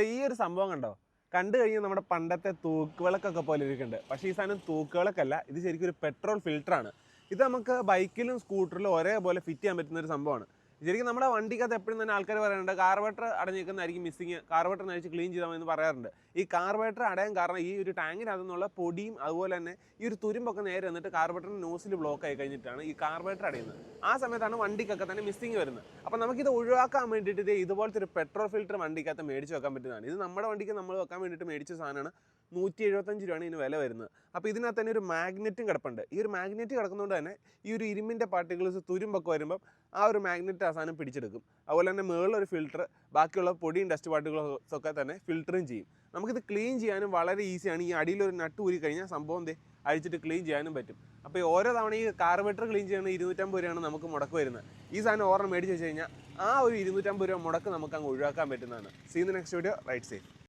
ഈ ഒരു സംഭവം കണ്ടോ? കണ്ടു കഴിഞ്ഞാൽ നമ്മുടെ പണ്ടത്തെ തൂക്കുവിളക്കൊക്കെ പോലെ ഇരിക്കുന്നുണ്ട്. പക്ഷേ ഈ സാധനം തൂക്കുവിളക്കല്ല ഇത് ശരിക്കും ഒരു പെട്രോൾ ഫിൽറ്ററാണ് ഇത് നമുക്ക് ബൈക്കിലും സ്കൂട്ടറിലും ഒരേപോലെ ഫിറ്റ് ചെയ്യാൻ പറ്റുന്ന ഒരു സംഭവമാണ്. ശരിക്കും നമ്മുടെ വണ്ടിക്കകത്ത് എപ്പോഴും തന്നെ ആൾക്കാർ പറയാറുണ്ട് കാർബേറ്റർ അടഞ്ഞിരിക്കുന്നതായിരിക്കും മിസ്സിങ് കാർബേറ്റർ നയിച്ച് ക്ലീൻ ചെയ്താൽ എന്ന് പറയാറുണ്ട്. ഈ കാർബേറ്റർ അടയാൻ കാരണം ഈ ഒരു ടാങ്കിനകത്തു നിന്നുള്ള പൊടിയും അതുപോലെ തന്നെ ഈ ഒരു തുരുമ്പൊക്കെ നേരെ വന്നിട്ട് കാർബേറ്ററിന് നോസിൽ ബ്ലോക്ക് ആയി കഴിഞ്ഞിട്ടാണ് ഈ കാർബേറ്റർ അടയുന്നത്. ആ സമയത്താണ് വണ്ടിക്കൊക്കെ തന്നെ മിസ്സിങ് വരുന്നത്. അപ്പോൾ നമുക്കിത് ഒഴിവാക്കാൻ വേണ്ടിയിട്ട് ഇത് ഇതുപോലത്തെ ഒരു പെട്രോൾ ഫിൽറ്റർ വണ്ടിക്കകത്ത് മേടിച്ച് വെക്കാൻ പറ്റുന്നതാണ്. ഇത് നമ്മുടെ വണ്ടിക്ക് നമ്മൾ വെക്കാൻ വേണ്ടിയിട്ട് മേടിച്ച സാധനമാണ്. നൂറ്റി എഴുപത്തഞ്ച് രൂപയാണ് ഇതിന് വില വരുന്നത്. അപ്പോൾ ഇതിനകത്ത് തന്നെ ഒരു മാഗ്നറ്റും കിടപ്പുണ്ട്. ഈ ഒരു മാഗ്നറ്റ് കിടക്കുന്നതുകൊണ്ട് തന്നെ ഈ ഒരു ഇരുമ്പിന്റെ പാർട്ടിക്കിൾസ് തുരുമ്പൊക്കെ വരുമ്പം ആ ഒരു മാഗ്നറ്റ് ആ സാധനം പിടിച്ചെടുക്കും. അതുപോലെ തന്നെ മുകളിലൊരു ഫിൽറ്റർ ബാക്കിയുള്ള പൊടിയും ഡസ്റ്റ് പാർട്ടിക്കിൾസ് ഒക്കെ തന്നെ ഫിൽറ്ററും ചെയ്യും. നമുക്കിത് ക്ലീൻ ചെയ്യാനും വളരെ ഈസിയാണ് ഈ അടിയിൽ ഒരു നട്ട് ഊരി കഴിഞ്ഞാൽ സംഭവം ദേ അഴിച്ചിട്ട് ക്ലീൻ ചെയ്യാനും പറ്റും. അപ്പോൾ ഓരോ തവണ ഈ കാർബേറ്റർ ക്ലീൻ ചെയ്യുന്ന ഇരുന്നൂറ്റമ്പത് രൂപയാണ് നമുക്ക് മുടക്ക് വരുന്നത്. ഈ സാധനം ഓർഡർ മേടിച്ച് വെച്ച് കഴിഞ്ഞാൽ ആ ഒരു ഇരുന്നൂറ്റമ്പത് രൂപ മുടക്ക് നമുക്ക് അങ്ങ് ഒഴിവാക്കാൻ പറ്റുന്നതാണ്. See the next video right side